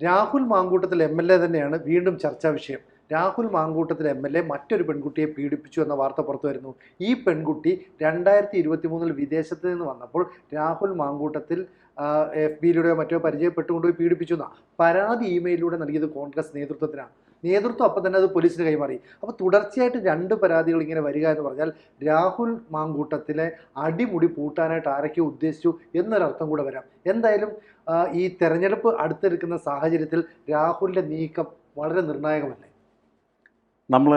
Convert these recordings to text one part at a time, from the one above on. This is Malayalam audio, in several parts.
Rahul Mamkootathil M L A തന്നെയാണ് വീണ്ടും ചർച്ചാ വിഷയം. Rahul Mamkootathil M L A മറ്റൊരു പെൺകുട്ടിയെ പീഡിപ്പിച്ചു എന്ന വാർത്ത പുറത്തു വരുന്നു. ഈ പെൺകുട്ടി രണ്ടായിരത്തി ഇരുപത്തി മൂന്നിൽ വിദേശത്ത് നിന്ന് വന്നപ്പോൾ രാഹുൽ മാങ്കൂട്ടത്തിൽ എഫ് ബിയിലൂടെയോ മറ്റോ പരിചയപ്പെട്ടുകൊണ്ടുപോയി പീഡിപ്പിച്ചു എന്നാണ് പരാതി ഇമെയിലിലൂടെ നൽകിയത് കോൺഗ്രസ് നേതൃത്വത്തിനാണ്. നേതൃത്വം അപ്പം തന്നെ അത് പോലീസിന് കൈമാറി. അപ്പോൾ തുടർച്ചയായിട്ട് രണ്ട് പരാതികൾ ഇങ്ങനെ വരിക എന്ന് പറഞ്ഞാൽ രാഹുൽ മാങ്കൂട്ടത്തിലെ അടിമുടി പൂട്ടാനായിട്ട് ആരൊക്കെ ഉദ്ദേശിച്ചു എന്നൊരർത്ഥം കൂടെ വരാം. എന്തായാലും ഈ തെരഞ്ഞെടുപ്പ് അടുത്തെടുക്കുന്ന സാഹചര്യത്തിൽ രാഹുലിന്റെ നീക്കം വളരെ നിർണായകമല്ലേ? നമ്മൾ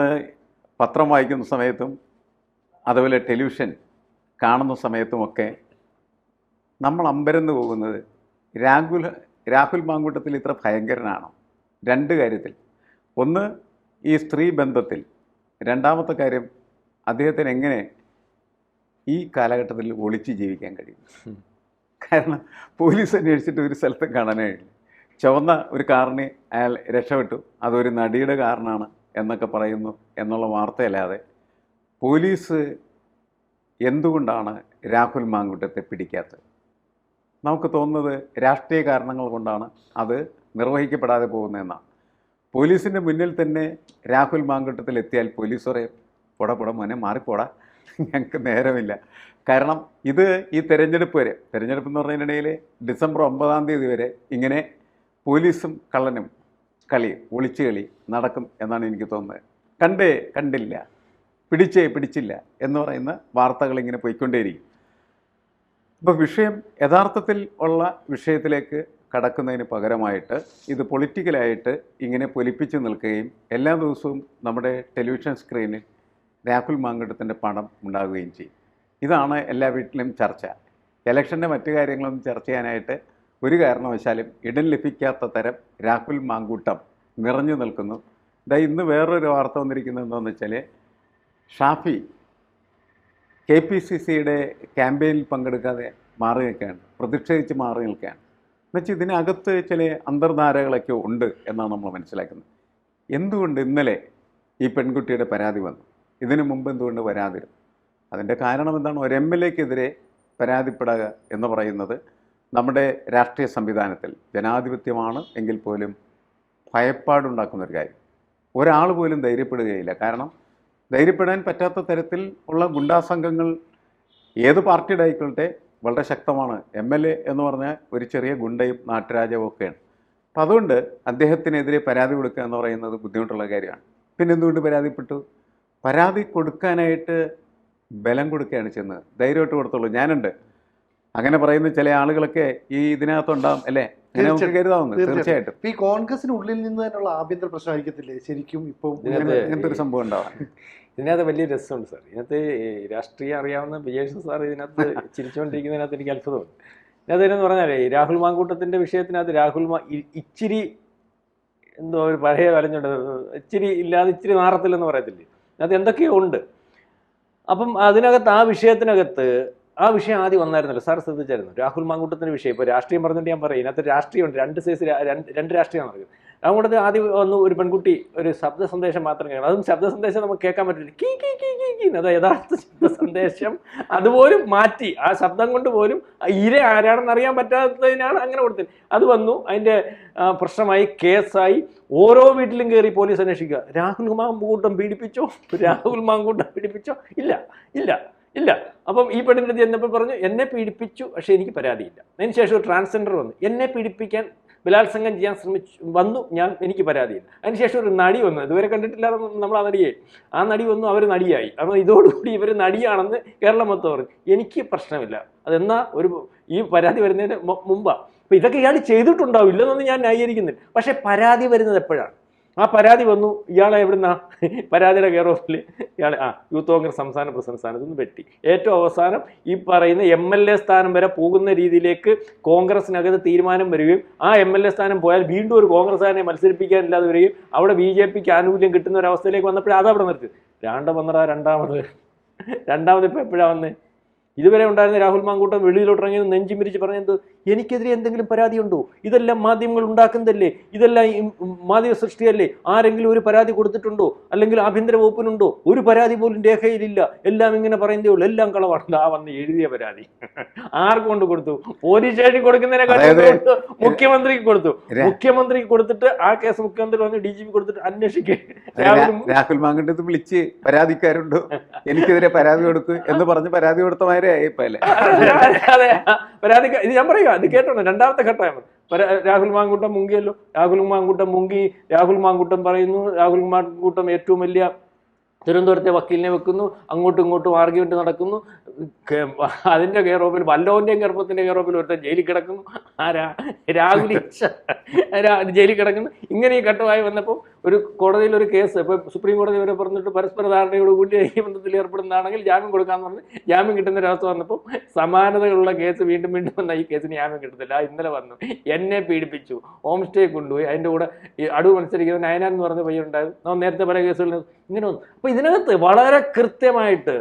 പത്രം വായിക്കുന്ന സമയത്തും അതുപോലെ ടെലിവിഷൻ കാണുന്ന സമയത്തുമൊക്കെ നമ്മൾ അമ്പരന്ന് പോകുന്നത് രാഹുൽ രാഹുൽ മാങ്കൂട്ടത്തിൽ ഇത്ര ഭയങ്കരനാണോ? രണ്ട് കാര്യത്തിൽ. ഒന്ന് ഈ സ്ത്രീ ബന്ധത്തിൽ രണ്ടാമത്തെ കാര്യം അദ്ദേഹത്തിന് എങ്ങനെ ഈ കാലഘട്ടത്തിൽ ഒളിച്ച് ജീവിക്കാൻ കഴിയും കാരണം പോലീസ് അന്വേഷിച്ചിട്ട് ഒരു സ്ഥലത്തും കാണാനേ ഇല്ല. ചുവന്ന ഒരു കാറിനെ അയാൾ രക്ഷപ്പെട്ടു. അതൊരു നടിയുടെ കാറിനാണ് എന്നൊക്കെ പറയുന്നു എന്നുള്ള വാർത്തയല്ലാതെ പോലീസ് എന്തുകൊണ്ടാണ് രാഹുൽ മാങ്കുട്ടത്തെ പിടിക്കാത്തത്? നമുക്ക് തോന്നുന്നത് രാഷ്ട്രീയ കാരണങ്ങൾ കൊണ്ടാണ് അത് നിർവഹിക്കപ്പെടാതെ പോകുന്നതെന്നാണ്. പോലീസിന്റെ മുന്നിൽ തന്നെ രാഹുൽ മാങ്കട്ടത്തിൽ എത്തിയാൽ പോലീസ് പറയും പോടാ പോടാ മോനെ മാറിപ്പോടാ. ഞങ്ങൾക്ക് നേരമില്ല. കാരണം ഇത് ഈ തെരഞ്ഞെടുപ്പ് വരെ തെരഞ്ഞെടുപ്പ് എന്ന് പറഞ്ഞതിനിടയിൽ ഡിസംബർ ഒമ്പതാം തീയതി വരെ ഇങ്ങനെ പോലീസും കള്ളനും കളി ഒളിച്ചു കളി നടക്കും എന്നാണ് എനിക്ക് തോന്നുന്നത്. കണ്ടേ കണ്ടില്ല പിടിച്ചേ പിടിച്ചില്ല എന്ന് പറയുന്ന വാർത്തകൾ ഇങ്ങനെ പോയിക്കൊണ്ടേയിരിക്കും. അപ്പോൾ വിഷയം യഥാർത്ഥത്തിൽ ഉള്ള വിഷയത്തിലേക്ക് കടക്കുന്നതിന് പകരമായിട്ട് ഇത് പൊളിറ്റിക്കലായിട്ട് ഇങ്ങനെ പൊലിപ്പിച്ച് നിൽക്കുകയും എല്ലാ ദിവസവും നമ്മുടെ ടെലിവിഷൻ സ്ക്രീനിൽ രാഹുൽ മാങ്കട്ടത്തിന്റെ പണം ഉണ്ടാകുകയും ചെയ്യും. ഇതാണ് എല്ലാ വീട്ടിലും ചർച്ച. ഇലക്ഷന്റെ മറ്റു കാര്യങ്ങളൊന്നും ചർച്ച ചെയ്യാനായിട്ട് ഒരു കാരണവശാലും ഇടം ലഭിക്കാത്ത തരം രാഹുൽ മാങ്കൂട്ടം നിറഞ്ഞു നിൽക്കുന്നു. ഇതാ ഇന്ന് വേറൊരു വാർത്ത വന്നിരിക്കുന്നത് എന്താണെന്ന് വെച്ചാൽ ഷാഫി കെ പി സി സിയുടെ ക്യാമ്പയിനിൽ പങ്കെടുക്കാതെ മാറി നിൽക്കുകയാണ്. പ്രതിഷേധിച്ച് മാറി നിൽക്കുകയാണ്. എന്നുവെച്ചാൽ ഇതിനകത്ത് ചില അന്തർധാരകളൊക്കെ ഉണ്ട് എന്നാണ് നമ്മൾ മനസ്സിലാക്കുന്നത്. എന്തുകൊണ്ട് ഇന്നലെ ഈ പെൺകുട്ടിയുടെ പരാതി വന്നു? ഇതിനു മുമ്പ് എന്തുകൊണ്ട് വരാതിരുന്നു? അതിന്റെ കാരണം എന്താണ്? ഒരു എം എൽ എക്കെതിരെ പരാതിപ്പെടുക എന്ന് പറയുന്നത് നമ്മുടെ രാഷ്ട്രീയ സംവിധാനത്തിൽ ജനാധിപത്യമാണ് എങ്കിൽ പോലും ഭയപ്പാടുണ്ടാക്കുന്ന ഒരു കാര്യം. ഒരാൾ പോലും ധൈര്യപ്പെടുകയില്ല. കാരണം ധൈര്യപ്പെടാൻ പറ്റാത്ത തരത്തിൽ ഉള്ള ഗുണ്ടാസംഘങ്ങൾ ഏത് പാർട്ടിയുടെ ആയിക്കൊള്ളട്ടെ വളരെ ശക്തമാണ്. എം എൽ എ എന്ന് പറഞ്ഞാൽ ഒരു ചെറിയ ഗുണ്ടയും നാട്ടുരാജവും ഒക്കെയാണ്. അപ്പം അതുകൊണ്ട് അദ്ദേഹത്തിനെതിരെ പരാതി കൊടുക്കുക എന്ന് പറയുന്നത് ബുദ്ധിമുട്ടുള്ള കാര്യമാണ്. പിന്നെ എന്തുകൊണ്ട് പരാതിപ്പെട്ടു? പരാതി കൊടുക്കാനായിട്ട് ബലം കൊടുക്കുകയാണ് ചെന്നത് ധൈര്യമായിട്ട് കൊടുത്തോളൂ. ഞാനുണ്ട്. അങ്ങനെ പറയുന്ന ചില ആളുകളൊക്കെ ഈ ഇതിനകത്തുണ്ടാവും അല്ലേ? തീർച്ചയായിട്ടും. ഈ കോൺഗ്രസിന് ഉള്ളിൽ നിന്ന് തന്നെയുള്ള ആഭ്യന്തര പ്രശ്നമായിരിക്കത്തില്ലേ ശരിക്കും ഇപ്പോൾ ഇങ്ങനെ ഇങ്ങനത്തെ ഒരു സംഭവം ഉണ്ടാവാം ഇതിനകത്ത് വലിയ രസമുണ്ട് സാർ. ഇതിനകത്ത് രാഷ്ട്രീയം അറിയാവുന്ന വിജേഷ് സാർ ഇതിനകത്ത് ചിരിച്ചുകൊണ്ടിരിക്കുന്നതിനകത്ത് എനിക്ക് അത്ഭുതമുണ്ട്. ഇതിനകത്ത് എന്ന് പറഞ്ഞാലേ രാഹുൽ മാങ്കൂട്ടത്തിന്റെ വിഷയത്തിനകത്ത് രാഹുൽ മാ ഇച്ചിരി എന്തോ ഒരു പഴയ വരഞ്ഞുണ്ട്. ഇച്ചിരി ഇല്ലാതെ ഇച്ചിരി നാറത്തില്ലെന്ന് പറയത്തില്ലേ? അതിനകത്ത് എന്തൊക്കെയോ ഉണ്ട്. അപ്പം അതിനകത്ത് ആ വിഷയത്തിനകത്ത് ആ വിഷയം ആദ്യം വന്നായിരുന്നല്ലോ. സാർ ശ്രദ്ധിച്ചായിരുന്നു? രാഹുൽ മാങ്കൂട്ടത്തിന്റെ വിഷയം. ഇപ്പോൾ രാഷ്ട്രീയം പറഞ്ഞിട്ട് ഞാൻ പറയും. ഇതിനകത്ത് രാഷ്ട്രീയമുണ്ട്. രണ്ട് സൈസ് രണ്ട് രാഷ്ട്രീയമാണ് പറയും. അതുകൊണ്ട് ആദ്യം വന്നു ഒരു പെൺകുട്ടി ഒരു ശബ്ദ സന്ദേശം മാത്രം കേൾക്കണം അതും ശബ്ദ സന്ദേശം നമുക്ക് കേൾക്കാൻ പറ്റില്ല. കീ കീ കീ കീ കീ അത് യഥാർത്ഥ ശബ്ദ സന്ദേശം. അതുപോലും മാറ്റി. ആ ശബ്ദം കൊണ്ട് പോലും ഇര ആരാണെന്ന് അറിയാൻ പറ്റാത്തതിനാണ് അങ്ങനെ കൊടുത്തത്. അത് വന്നു. അതിന്റെ പ്രശ്നമായി കേസായി. ഓരോ വീട്ടിലും കയറി പോലീസ് അന്വേഷിക്കുക. രാഹുൽ മാങ്കൂട്ടം പീഡിപ്പിച്ചോ? രാഹുൽ മാങ്കൂട്ടം പീഡിപ്പിച്ചോ? ഇല്ല. ഇല്ല. ഇല്ല. അപ്പം ഈ പെണ്ണിന്റെ അടുത്ത് ചെന്നപ്പോൾ പറഞ്ഞു എന്നെ പീഡിപ്പിച്ചു പക്ഷേ എനിക്ക് പരാതിയില്ല. അതിന് ശേഷം ഒരു ട്രാൻസ്ജെൻഡർ വന്നു. എന്നെ പീഡിപ്പിക്കാൻ ബലാത്സംഗം ചെയ്യാൻ ശ്രമിച്ചു വന്നു ഞാൻ എനിക്ക് പരാതിയില്ല. അതിനുശേഷം ഒരു നടി വന്നു. ഇതുവരെ കണ്ടിട്ടില്ല നമ്മൾ ആ നടിയെ. ആ നടി വന്നു അവർ നടിയായി. അപ്പോൾ ഇതോടുകൂടി ഇവർ നടിയാണെന്ന് കേരളം മൊത്തം പറഞ്ഞു. എനിക്ക് പ്രശ്നമില്ല. അതെന്നാ ഒരു ഈ പരാതി വരുന്നതിന് മുമ്പാണ് അപ്പോൾ ഇതൊക്കെ ഇയാൾ ചെയ്തിട്ടുണ്ടാവും ഇല്ലെന്നൊന്നും ഞാൻ ന്യായീകരിക്കുന്നില്ല. പക്ഷേ പരാതി വരുന്നത് എപ്പോഴാണ്? ആ പരാതി വന്നു. ഇയാളെ എവിടുന്നാ? പരാതിയുടെ കെയർ ഓഫിൽ ഇയാളെ ആ യൂത്ത് കോൺഗ്രസ് സംസ്ഥാന പ്രസിഡന്റ് സ്ഥാനത്ത് നിന്ന് വെട്ടി ഏറ്റവും അവസാനം ഈ പറയുന്ന എം എൽ എ സ്ഥാനം വരെ പോകുന്ന രീതിയിലേക്ക് കോൺഗ്രസിനകത്ത് തീരുമാനം വരികയും ആ എം എൽ എ സ്ഥാനം പോയാൽ വീണ്ടും ഒരു കോൺഗ്രസ്സുകാരനെ മത്സരിപ്പിക്കാനില്ലാതെ വരികയും അവിടെ ബി ജെ പിക്ക് ആനുകൂല്യം കിട്ടുന്ന ഒരു അവസ്ഥയിലേക്ക് വന്നപ്പോഴേ അതവിടെ നിർത്തി രണ്ട വന്നടാ രണ്ടാമത്. രണ്ടാമത് ഇപ്പോൾ എപ്പോഴാണ് വന്നത് ഇതുവരെ ഉണ്ടായിരുന്ന രാഹുൽ മാങ്കൂട്ടം വെളിയിലോട്ട് നെഞ്ചിമിരിച്ച് പറഞ്ഞത് എനിക്കെതിരെ എന്തെങ്കിലും പരാതി ഉണ്ടോ ഇതെല്ലാം മാധ്യമങ്ങൾ ഉണ്ടാക്കുന്നതല്ലേ? ഇതെല്ലാം മാധ്യമ സൃഷ്ടിയല്ലേ? ആരെങ്കിലും ഒരു പരാതി കൊടുത്തിട്ടുണ്ടോ? അല്ലെങ്കിൽ ആഭ്യന്തര വകുപ്പിനുണ്ടോ? ഒരു പരാതി പോലും രേഖയിലില്ല. എല്ലാം ഇങ്ങനെ പറയുന്നതേ ഉള്ളൂ. എല്ലാം കളവാണ്. ആ വന്ന് എഴുതിയ പരാതി. ആർക്ക് കൊണ്ട് കൊടുത്തു? പോലീസ് സ്റ്റേഷൻ കൊടുക്കുന്നതിനെക്കാട്ടും മുഖ്യമന്ത്രിക്ക് കൊടുത്തു. മുഖ്യമന്ത്രിക്ക് കൊടുത്തിട്ട് ആ കേസ് മുഖ്യമന്ത്രി വന്ന് ഡി ജി പി കൊടുത്തിട്ട് അന്വേഷിക്കേ. രാ- രാഹുൽ മാങ്കണ്ടത്ത് വിളിച്ച് പരാതിക്കാരുണ്ടോ? എനിക്കെതിരെ പരാതി കൊടുക്കും എന്ന് പറഞ്ഞ് പരാതി കൊടുത്ത മാതിരി പരാതി ഇത് ഞാൻ പറയുക ഇത് കേട്ടോ രണ്ടാമത്തെ ഘട്ടമാണ് രാഹുൽ മാങ്കൂട്ടം മുങ്ങിയല്ലോ രാഹുൽ മാങ്കൂട്ടം മുങ്ങി രാഹുൽ മാങ്കൂട്ടം പറയുന്നു. രാഹുൽ മാങ്കൂട്ടം ഏറ്റവും വലിയ തിരുവനന്തപുരത്തെ വക്കീലിനെ വെക്കുന്നു. അങ്ങോട്ടും ഇങ്ങോട്ടും ആർഗ്യുമെന്റ് നടക്കുന്നു. അതിന്റെ കെയർ വല്ലവന്റെയും ഗർഭത്തിന്റെ കെയർ ഒരുത്തൻ ജയിലിൽ കിടക്കുന്നു. ആരാ? രാഹുൽ ജയിലിൽ കിടക്കുന്നു. ഇങ്ങനെ ഈ ഘട്ടമായി വന്നപ്പോൾ ഒരു കോടതിയിൽ ഒരു കേസ് ഇപ്പൊ സുപ്രീം കോടതി വരെ പറഞ്ഞിട്ട് പരസ്പര ധാരണയോട് കൂടി ബന്ധത്തിൽ ഏർപ്പെടുന്നതാണെങ്കിൽ ജാമ്യം കൊടുക്കാന്ന് പറഞ്ഞ് ജാമ്യം കിട്ടുന്ന ഒരവസ്ഥ വന്നപ്പോൾ സമാനതകളുള്ള കേസ് വീണ്ടും വീണ്ടും വന്ന ഈ കേസിന് ജാമ്യം കിട്ടത്തില്ല. ഇന്നലെ വന്നു. എന്നെ പീഡിപ്പിച്ചു. ഹോം സ്റ്റേ കൊണ്ടുപോയി. അതിന്റെ കൂടെ ഈ അടവ് മത്സരിക്കുന്ന നയനാൻ എന്ന് പറഞ്ഞ പയ്യുണ്ടായിരുന്നു നമ്മൾ നേരത്തെ പല കേസുകളിൽ ഇങ്ങനെ വന്നു. അപ്പോൾ ഇതിനകത്ത് വളരെ കൃത്യമായിട്ട്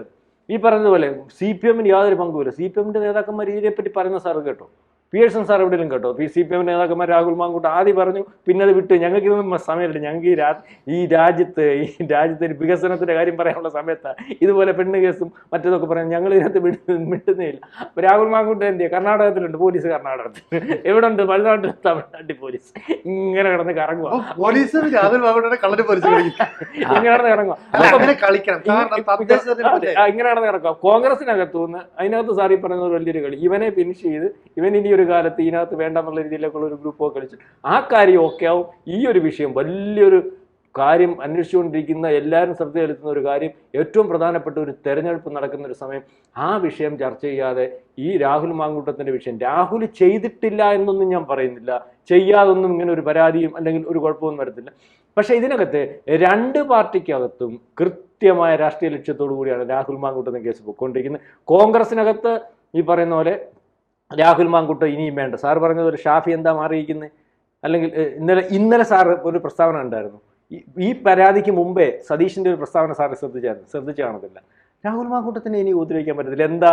ഈ പറഞ്ഞതുപോലെ സി പി എമ്മിന് യാതൊരു പങ്കുമില്ല. സി പി എമ്മിന്റെ നേതാക്കന്മാർ ഇതിനെപ്പറ്റി പറയുന്ന സാറ് കേട്ടോ. പിയേഴ്സൺ സാർ എവിടെയെങ്കിലും കേട്ടോ? പി സി പി എം നേതാക്കന്മാർ രാഹുൽ മാങ്കൂട്ട് ആദ്യം പറഞ്ഞു പിന്നെ അത് വിട്ടു. ഞങ്ങൾക്ക് ഇതൊന്നും സമയമില്ല ഞങ്ങൾക്ക് ഈ രാ ഈ രാജ്യത്ത് ഈ രാജ്യത്തിന് വികസനത്തിന്റെ കാര്യം പറയാനുള്ള സമയത്താണ് ഇതുപോലെ പെണ്ണ് കേസും മറ്റേതൊക്കെ പറയാൻ ഞങ്ങൾ ഇതിനകത്ത് വിട്ടു മിണ്ടുന്നേ ഇല്ല അപ്പൊ രാഹുൽ മാങ്കൂട്ട് എന്ത് ചെയ്യുക കർണാടകത്തിലുണ്ട് പോലീസ് കർണാടകത്തിൽ. എവിടെ ഉണ്ട് തമിഴ്നാട്ടിൽ തമിഴ്നാട്ടിൽ പോലീസ്. ഇങ്ങനെ കിടന്ന് കറങ്ങുക പോലീസ് രാഹുൽ കള്ളന് പോലീസ് കളിക്കും ഇങ്ങനെ കിടന്ന് കിടക്കുക കോൺഗ്രസിനകത്തുനിന്ന് അതിനകത്ത് സാറി പറയുന്നത് ഒരു വലിയൊരു കളി. ഇവനെ ഫിനിഷ് ചെയ്ത് ഇവൻ ഇനി ഒരു കാലത്ത് ഇതിനകത്ത് വേണ്ടെന്നുള്ള രീതിയിലേക്കുള്ള ഒരു ഗ്രൂപ്പൊക്കെ കളിച്ചു ആ കാര്യം ഓക്കെ ആവും. ഈ ഒരു വിഷയം വലിയൊരു കാര്യം അന്വേഷിച്ചുകൊണ്ടിരിക്കുന്ന എല്ലാവരും ശ്രദ്ധ ചെലുത്തുന്ന ഒരു കാര്യം ഏറ്റവും പ്രധാനപ്പെട്ട ഒരു തെരഞ്ഞെടുപ്പ് നടക്കുന്ന ഒരു സമയം ആ വിഷയം ചർച്ച ചെയ്യാതെ ഈ രാഹുൽ മാങ്കൂട്ടത്തിന്റെ വിഷയം രാഹുൽ ചെയ്തിട്ടില്ല എന്നൊന്നും ഞാൻ പറയുന്നില്ല. ചെയ്യാതൊന്നും ഇങ്ങനെ ഒരു പരാതിയും അല്ലെങ്കിൽ ഒരു കുഴപ്പമൊന്നും വരത്തില്ല. പക്ഷേ ഇതിനകത്ത് രണ്ട് പാർട്ടിക്കകത്തും കൃത്യമായ രാഷ്ട്രീയ ലക്ഷ്യത്തോടു കൂടിയാണ് രാഹുൽ മാങ്കൂട്ടത്തിന് കേസ് പോയിക്കൊണ്ടിരിക്കുന്നത്. കോൺഗ്രസിനകത്ത് ഈ പറയുന്ന പോലെ രാഹുൽ മാങ്കുട്ട ഇനിയും വേണ്ട. സാർ പറഞ്ഞത് ഒരു ഷാഫി എന്താ മാറിയിരിക്കുന്നത് അല്ലെങ്കിൽ ഇന്നലെ ഇന്നലെ സാർ ഒരു പ്രസ്താവന ഉണ്ടായിരുന്നു ഈ- പരാതിക്ക് മുമ്പേ സതീഷിന്റെ ഒരു പ്രസ്താവന സാറ് ശ്രദ്ധിച്ചായിരുന്നു. ശ്രദ്ധിച്ചു കാണത്തില്ല. രാഹുൽ മാങ്കൂട്ടത്തിനെ ഇനി ഉപദ്രവിക്കാൻ പറ്റത്തില്ല. എന്താ?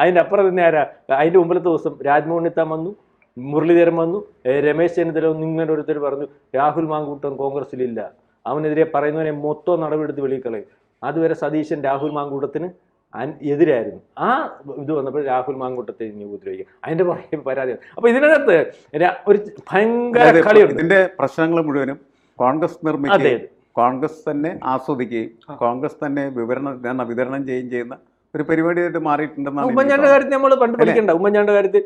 അതിന്റെ അപ്പുറം തന്നെ ആരാ? അതിന്റെ മുമ്പിലത്തെ ദിവസം രാജ്മോഹൻ എത്താൻ വന്നു മുരളീധരൻ വന്നു രമേശ് ചെന്നിത്തല നിങ്ങളുടെ ഒരുത്തർ പറഞ്ഞു രാഹുൽ മാങ്കൂട്ടം കോൺഗ്രസിലില്ല അവനെതിരെ പറയുന്നവനെ മൊത്തം നടപടിയെടുത്ത് എടുത്ത് കളയും. അതുവരെ സതീശൻ രാഹുൽ മാങ്കൂട്ടത്തിന് എതിരായിരുന്നു. ആ ഇത് വന്നപ്പോൾ രാഹുൽ മാങ്കൂട്ടത്തെ ഇനി ഉപദ്രവിക്കും. അതിന്റെ പുറകെ പരാതി അപ്പൊ ഇതിനകത്ത് ഒരു ഭയങ്കര കളിയുണ്ട്. ഇതിന്റെ പ്രശ്നങ്ങൾ മുഴുവനും കോൺഗ്രസ് നിർമ്മിക്കുകയും കോൺഗ്രസ് തന്നെ ആസ്വദിക്കുകയും കോൺഗ്രസ് തന്നെ വിവരണം വിതരണം ചെയ്യുകയും ചെയ്യുന്ന ഒരു പരിപാടിയായിട്ട് മാറിയിട്ടുണ്ടെന്നാണ് എനിക്ക് ഉമ്മൻചാണ്ടിയുടെ കാര്യത്തിൽ നമ്മൾ പണ്ട് പഠിക്കണ്ട. ഉമ്മൻചാണ്ടിയുടെ കാര്യത്തിൽ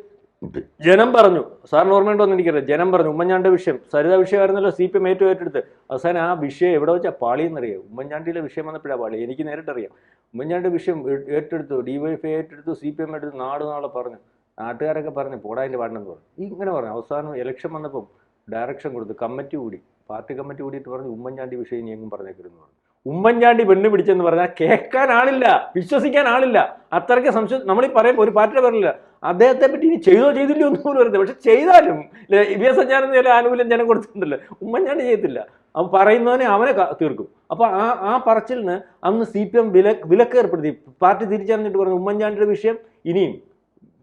ജനം പറഞ്ഞു. സാറിന് ഓർമ്മയുണ്ടോ എന്ന് എനിക്കറിയാം ജനം പറഞ്ഞു ഉമ്മൻചാണ്ടിയുടെ വിഷയം. സരിത വിഷയമായിരുന്നല്ലോ സി പി എം ഏറ്റവും ഏറ്റെടുത്ത് അവസാനം ആ വിഷയം എവിടെ വെച്ചാൽ പാളിയെന്നറിയാം ഉമ്മൻചാണ്ടിയിലെ വിഷയം വന്നപ്പോഴാണ് പാളി എനിക്ക് നേരിട്ടറിയാം. ഉമ്മൻചാണ്ടി വിഷയം ഏറ്റെടുത്തു ഡിവൈഎഫ്ഐ ഏറ്റെടുത്തു സി പി എം ഏറ്റെടുത്തു നാട് നാളെ പറഞ്ഞു. നാട്ടുകാരൊക്കെ പറഞ്ഞു പോടാ അതിന്റെ എന്ന് പറഞ്ഞു. ഇങ്ങനെ പറഞ്ഞു. അവസാനം ഇലക്ഷൻ വന്നപ്പം ഡയറക്ഷൻ കൊടുത്തു. കമ്മിറ്റി കൂടി പാർട്ടി കമ്മിറ്റി കൂടിയിട്ട് പറഞ്ഞു ഉമ്മൻചാണ്ടി വിഷയം ഇനിയെങ്കിലും എങ്ങും പറഞ്ഞേക്കരുതെന്ന് പറഞ്ഞു. ഉമ്മൻചാണ്ടി പെണ്ണ് പിടിച്ചെന്ന് പറഞ്ഞാൽ കേൾക്കാൻ ആളില്ല വിശ്വസിക്കാൻ ആളില്ല. അത്രയ്ക്ക് സംശയം നമ്മൾ ഈ പറയുമ്പോൾ ഒരു പാർട്ടിയുടെ പറയില്ല അദ്ദേഹത്തെ പറ്റി ഇനി ചെയ്തോ ചെയ്തില്ലയോ ഒന്നും പോലും വരുന്നത് പക്ഷെ ചെയ്താലും വി എസ് സഞ്ചാരം ചില ആനുകൂല്യം ജനം കൊടുത്തിട്ടുണ്ടല്ലോ. ഉമ്മൻചാണ്ടി ചെയ്യത്തില്ല. അവൻ പറയുന്നവനെ അവനെ തീർക്കും. അപ്പൊ ആ ആ പറച്ചിലിന് അന്ന് സി പി എം വില വിലക്ക് ഏർപ്പെടുത്തി പാർട്ടി തിരിച്ചറിഞ്ഞിട്ട് പറഞ്ഞു ഉമ്മൻചാണ്ടിയുടെ വിഷയം ഇനിയും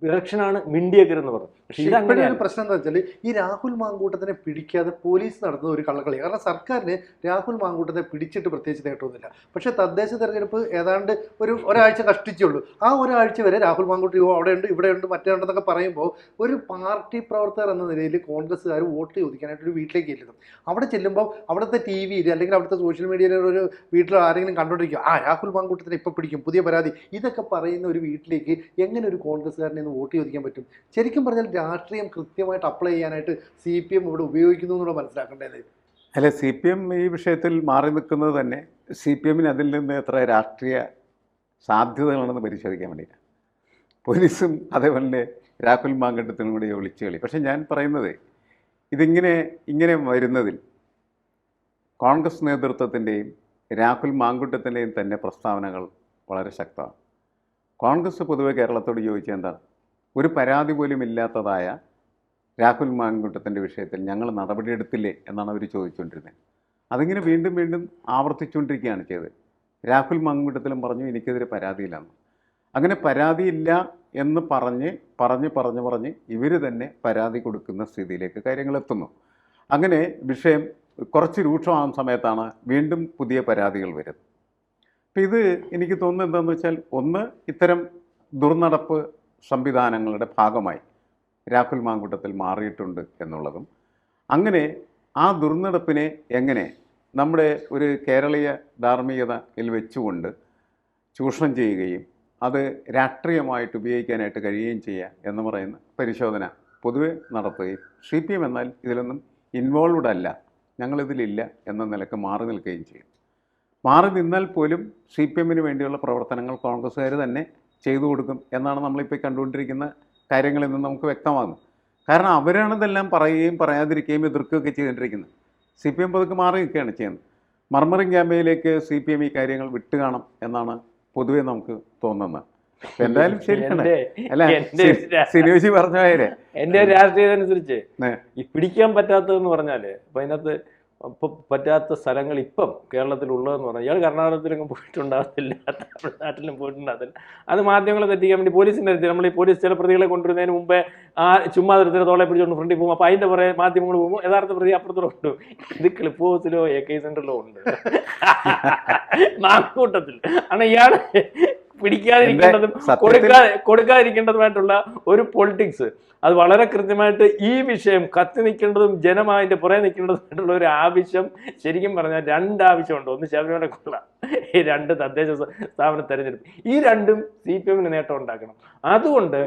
ഇലക്ഷനാണ് മിണ്ടിയേക്കരെന്ന് പറഞ്ഞു. പക്ഷെ ഇപ്പോഴും ഒരു പ്രശ്നം എന്താ വെച്ചാൽ ഈ രാഹുൽ മാങ്കൂട്ടത്തിനെ പിടിക്കാതെ പോലീസ് നടത്തുന്ന ഒരു കള്ളക്കളി. കാരണം സർക്കാരിന് രാഹുൽ മാങ്കൂട്ടത്തെ പിടിച്ചിട്ട് പ്രത്യേകിച്ച് നേട്ടമൊന്നുമില്ല. പക്ഷേ തദ്ദേശ തെരഞ്ഞെടുപ്പ് ഏതാണ്ട് ഒരു ഒരാഴ്ച കഷ്ടിച്ചുള്ളൂ ആ ഒരാഴ്ച വരെ രാഹുൽ മാങ്കൂട്ടി "ഓ, അവിടെ ഉണ്ട് ഇവിടെ ഉണ്ട് മറ്റേ ഉണ്ടെന്നൊക്കെ പറയുമ്പോൾ ഒരു പാർട്ടി പ്രവർത്തകർ എന്ന നിലയിൽ കോൺഗ്രസ്സുകാർ വോട്ട് ചോദിക്കാനായിട്ട് ഒരു വീട്ടിലേക്ക് ചെല്ലുന്നു. അവിടെ ചെല്ലുമ്പോൾ അവിടുത്തെ ടി വിയിൽ അല്ലെങ്കിൽ അവിടുത്തെ സോഷ്യൽ മീഡിയയിൽ ഒരു വീട്ടിൽ ആരെങ്കിലും കണ്ടുകൊണ്ടിരിക്കുക ആ രാഹുൽ മാങ്കൂട്ടത്തിനെ ഇപ്പം പിടിക്കും പുതിയ പരാതി. ഇതൊക്കെ പറയുന്ന ഒരു വീട്ടിലേക്ക് എങ്ങനെ ഒരു കോൺഗ്രസ്സുകാരനെ ഒന്ന് വോട്ട് ചോദിക്കാൻ പറ്റും? ശരിക്കും പറഞ്ഞാൽ രാഷ്ട്രീയം കൃത്യമായിട്ട് അപ്ലൈ ചെയ്യാനായിട്ട് സി പി എം ഇവിടെ ഉപയോഗിക്കുന്നു എന്നുള്ള മനസ്സിലാക്കേണ്ടത്. അല്ല സി പി എം ഈ വിഷയത്തിൽ മാറി നിൽക്കുന്നത് തന്നെ സി പി എമ്മിന് അതിൽ നിന്ന് എത്ര രാഷ്ട്രീയ സാധ്യതകളാണെന്ന് പരിശോധിക്കാൻ വേണ്ടിയിട്ടാണ്. പോലീസും അതേപോലെ രാഹുൽ മാങ്കണ്ടത്തിനും കൂടി ഒളിച്ചു കളി. പക്ഷേ ഞാൻ പറയുന്നത് ഇതിങ്ങനെ ഇങ്ങനെ വരുന്നതിൽ കോൺഗ്രസ് നേതൃത്വത്തിന്റെയും രാഹുൽ മാങ്കുട്ടത്തിന്റെയും തന്നെ പ്രസ്താവനകൾ വളരെ ശക്തമാണ്. കോൺഗ്രസ് പൊതുവെ കേരളത്തോട് ചോദിച്ചത് എന്താണ്? ഒരു പരാതി പോലും ഇല്ലാത്തതായ രാഹുൽ മാങ്കുട്ടത്തിന്റെ വിഷയത്തിൽ ഞങ്ങൾ നടപടിയെടുത്തില്ലേ എന്നാണ് അവർ ചോദിച്ചുകൊണ്ടിരുന്നത്. അതിങ്ങനെ വീണ്ടും വീണ്ടും ആവർത്തിച്ചുകൊണ്ടിരിക്കുകയാണ് ചെയ്തത്. രാഹുൽ മാങ്കുട്ടത്തിലും പറഞ്ഞു എനിക്കെതിരെ പരാതിയില്ലെന്ന്. അങ്ങനെ പരാതിയില്ല എന്ന് പറഞ്ഞ് പറഞ്ഞ് പറഞ്ഞ് പറഞ്ഞ് ഇവർ തന്നെ പരാതി കൊടുക്കുന്ന സ്ഥിതിയിലേക്ക് കാര്യങ്ങൾ എത്തുന്നു. അങ്ങനെ വിഷയം കുറച്ച് രൂക്ഷമാകുന്ന സമയത്താണ് വീണ്ടും പുതിയ പരാതികൾ വരുന്നത്. അപ്പം ഇത് എനിക്ക് തോന്നുന്നത് എന്താണെന്ന് വെച്ചാൽ ഒന്ന് ഇത്തരം ദുർനടപ്പ് സംവിധാനങ്ങളുടെ ഭാഗമായി രാഹുൽ മാങ്കുട്ടത്തിൽ മാറിയിട്ടുണ്ട് എന്നുള്ളതും. അങ്ങനെ ആ ദുർനടപ്പിനെ എങ്ങനെ നമ്മുടെ ഒരു കേരളീയ ധാർമ്മികതയിൽ വെച്ചുകൊണ്ട് ചൂഷണം ചെയ്യുകയും അത് രാഷ്ട്രീയമായിട്ട് ഉപയോഗിക്കാനായിട്ട് കഴിയുകയും ചെയ്യുക എന്ന് പറയുന്ന പരിശോധന പൊതുവെ നടത്തുകയും സി പി എം എന്നാൽ ഇതിലൊന്നും ഇൻവോൾവ്ഡ് അല്ല ഞങ്ങളിതിലില്ല എന്ന നിലയ്ക്ക് മാറി നിൽക്കുകയും ചെയ്യും. മാറി നിന്നാൽ പോലും സി പി എമ്മിന് വേണ്ടിയുള്ള പ്രവർത്തനങ്ങൾ കോൺഗ്രസ്സുകാർ തന്നെ ചെയ്തു കൊടുക്കും എന്നാണ് നമ്മളിപ്പോൾ കണ്ടുകൊണ്ടിരിക്കുന്ന കാര്യങ്ങളിൽ നിന്ന് നമുക്ക് വ്യക്തമാകുന്നു കാരണം അവരാണ് ഇതെല്ലാം പറയുകയും പറയാതിരിക്കുകയും എതിർക്കുകയൊക്കെ ചെയ്തുകൊണ്ടിരിക്കുന്നത്. സി പി എം പതുക്കെ മാറി നിൽക്കുകയാണ് ചെയ്യുന്നത്. മർമറിംഗ് ക്യാമ്പയിലേക്ക് സി പി എം ഈ കാര്യങ്ങൾ വിട്ടുകാണും എന്നാണ് പൊതുവെ നമുക്ക് തോന്നുന്നത്. എന്തായാലും ശരിയാണ്. അല്ല? സിനോജി പറഞ്ഞ എന്റെ രാഷ്ട്രീയതനുസരിച്ച് പിടിക്കാൻ പറ്റാത്തതെന്ന് പറഞ്ഞാൽ അപ്പൊ അതിനകത്ത് പറ്റാത്ത സ്ഥലങ്ങൾ ഇപ്പം കേരളത്തിലുള്ളതെന്ന് പറഞ്ഞാൽ ഇയാൾ കർണാടകത്തിലൊന്നും പോയിട്ടുണ്ടാകത്തില്ല തമിഴ്നാട്ടിലും പോയിട്ടുണ്ടാകത്തില്ല അത് മാധ്യമങ്ങളെ തെറ്റിക്കാൻ വേണ്ടി പോലീസിന്റെ അടുത്ത് നമ്മൾ ഈ പോലീസ് ചില പ്രതികളെ കൊണ്ടുവരുന്നതിന് മുമ്പേ ആ ചുമ്മാ തരത്തിന് തോളെ പിടിച്ചുകൊണ്ട് ഫ്രണ്ടിൽ പോകും. അപ്പോൾ അതിന്റെ പുറകെ മാധ്യമങ്ങൾ പോകുമ്പോൾ യഥാർത്ഥ പ്രതി അപ്പുറത്തോടെ ഉണ്ട്. ഇത് ക്ലിപ്പ് ഹൗസിലോ എ കെ സെന്ററിലോ ഉണ്ട്. നാക്കൂട്ടത്തിൽ ആണ് ഇയാൾ പിടിക്കാതിരിക്കേണ്ടതും കൊടുക്കാതിരിക്കേണ്ടതുമായിട്ടുള്ള ഒരു പൊളിറ്റിക്സ് അത് വളരെ കൃത്യമായിട്ട് ഈ വിഷയം കത്തി നിൽക്കേണ്ടതും ജനം അതിന്റെ പുറകെ നിൽക്കേണ്ടതുമായിട്ടുള്ള ഒരു ആവശ്യം ശരിക്കും പറഞ്ഞാൽ രണ്ട് ആവശ്യമുണ്ട് ഒന്ന് ശബരിമല കൊള്ള. ഈ രണ്ട് തദ്ദേശ സ്ഥാപന തെരഞ്ഞെടുപ്പ്. ഈ രണ്ടും സി പി എമ്മിന് നേട്ടം ഉണ്ടാക്കണം. അതുകൊണ്ട്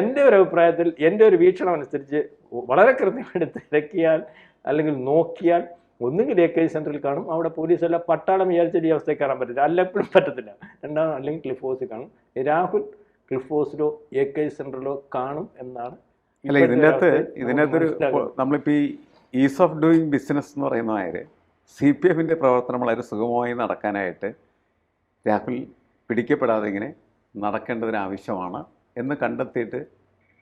എന്റെ ഒരു അഭിപ്രായത്തിൽ എന്റെ ഒരു വീക്ഷണം അനുസരിച്ച് വളരെ കൃത്യമായിട്ട് തിരക്കിയാൽ അല്ലെങ്കിൽ നോക്കിയാൽ ഒന്നുകിൽ എ കെ സെന്ററിൽ കാണും അവിടെ പോലീസ് എല്ലാം പട്ടാളം വിചാരിച്ചൊരു ഈ അവസ്ഥയിൽ കാണാൻ പറ്റില്ല അല്ല എപ്പോഴും പറ്റത്തില്ല. രണ്ടാമത് അല്ലെങ്കിൽ ക്ലിഫ് ഹൗസിൽ കാണും. രാഹുൽ ക്ലിഫ് ഹൗസിലോ എ കെ സെന്ററിലോ കാണും എന്നാണ് അല്ല ഇതിനകത്ത് മനസ്സിലാകുന്നത്. നമ്മളിപ്പോൾ ഈ ഈസ് ഓഫ് ഡൂയിങ് ബിസിനസ് എന്ന് പറയുന്ന മാതിരി സി പി എഫിന്റെ പ്രവർത്തനം വളരെ സുഗമമായി നടക്കാനായിട്ട് രാഹുൽ പിടിക്കപ്പെടാതെ ഇങ്ങനെ നടക്കേണ്ടതിന് ആവശ്യമാണ് എന്ന് കണ്ടെത്തിയിട്ട്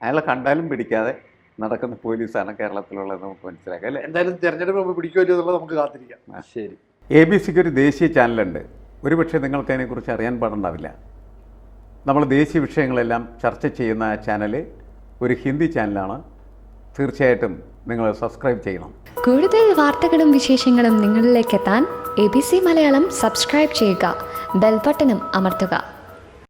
അയാളെ കണ്ടാലും പിടിക്കാതെ നടക്കുന്ന പോലീസാണ് കേരളത്തിലുള്ളത് നമുക്ക് മനസ്സിലാക്കാം. അല്ലേ? എന്തായാലും തിരഞ്ഞെടുപ്പ് മുമ്പ് പിടിക്കുമല്ലോ എന്നുള്ളത് നമുക്ക് കാത്തിരിക്കാം. ശരി. എ ബി സിക്ക് ഒരു ദേശീയ ചാനലുണ്ട്. ഒരുപക്ഷെ നിങ്ങൾക്ക് അതിനെക്കുറിച്ച് അറിയാൻ പാടുണ്ടാവില്ല. നമ്മൾ ദേശീയ വിഷയങ്ങളെല്ലാം ചർച്ച ചെയ്യുന്ന ആ ചാനൽ ഒരു ഹിന്ദി ചാനലാണ്. തീർച്ചയായിട്ടും നിങ്ങൾ സബ്സ്ക്രൈബ് ചെയ്യണം. കൂടുതൽ വാർത്തകളും വിശേഷങ്ങളും നിങ്ങളിലേക്ക് എത്താൻ A B C Malayalam subscribe ചെയ്യുക. ബെൽബട്ടനും അമർത്തുക.